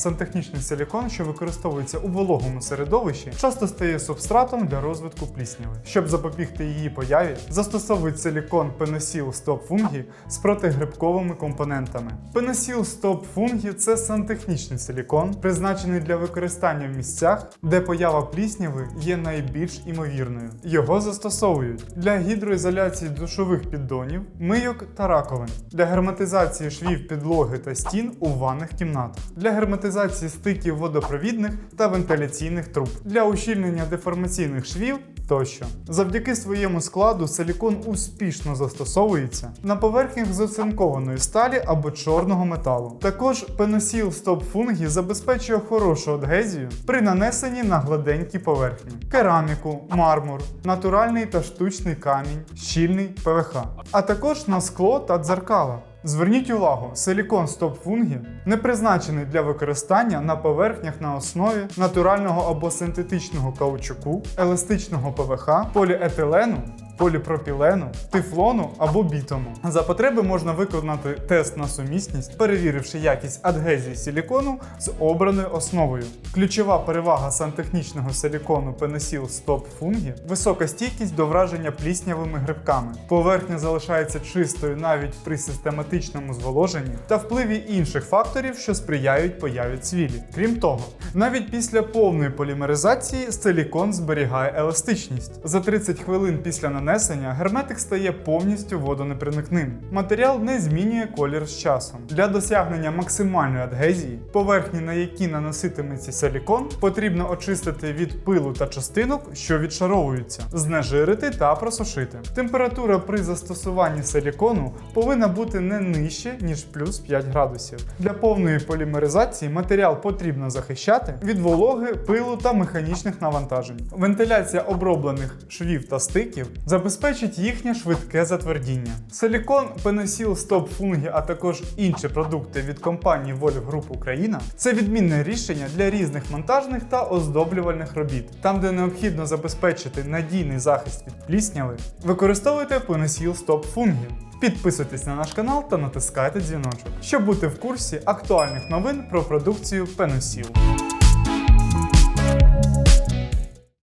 Сантехнічний силікон, що використовується у вологому середовищі, часто стає субстратом для розвитку плісняви. Щоб запобігти її появі, застосовують силікон пеносіл стоп фунгі з протигрибковими компонентами. Пеносіл стоп фунгі це сантехнічний силікон, призначений для використання в місцях, де поява плісняви є найбільш імовірною. Його застосовують для гідроізоляції душових піддонів, мийок та раковин, для герметизації швів підлоги та стін у ванних кімнатах, для герметизації стиків водопровідних та вентиляційних труб, для ущільнення деформаційних швів тощо. Завдяки своєму складу силікон успішно застосовується на поверхнях з оцинкованої сталі або чорного металу. Також пеносіл стоп фунгі забезпечує хорошу адгезію при нанесенні на гладенькі поверхні: кераміку, мармур, натуральний та штучний камінь, щільний ПВХ, а також на скло та дзеркала. Зверніть увагу, силікон стоп фунгі не призначений для використання на поверхнях на основі натурального або синтетичного каучуку, еластичного ПВХ, поліетилену, поліпропілену, тефлону або бітому. За потреби можна виконати тест на сумісність, перевіривши якість адгезії силікону з обраною основою. Ключова перевага сантехнічного силікону Penicil Stop Fungi – висока стійкість до враження пліснявими грибками. Поверхня залишається чистою навіть при систематичному зволоженні та впливі інших факторів, що сприяють появі цвілі. Крім того, навіть після повної полімеризації силікон зберігає еластичність. За 30 хвилин після нанесення герметик стає повністю водонепроникним. Матеріал не змінює колір з часом. Для досягнення максимальної адгезії, поверхні, на які наноситиметься силікон, потрібно очистити від пилу та частинок, що відшаровуються, знежирити та просушити. Температура при застосуванні силікону повинна бути не нижче, ніж плюс 5 градусів. Для повної полімеризації матеріал потрібно захищати від вологи, пилу та механічних навантажень. Вентиляція оброблених швів та стиків забезпечить їхнє швидке затвердіння. Силікон, пеносіл, стоп фунгі, а також інші продукти від компанії Volv Group Україна це відмінне рішення для різних монтажних та оздоблювальних робіт. Там, де необхідно забезпечити надійний захист від плісняви, використовуйте пеносіл стоп фунгі. Підписуйтесь на наш канал та натискайте дзвіночок, щоб бути в курсі актуальних новин про продукцію Пеносіл.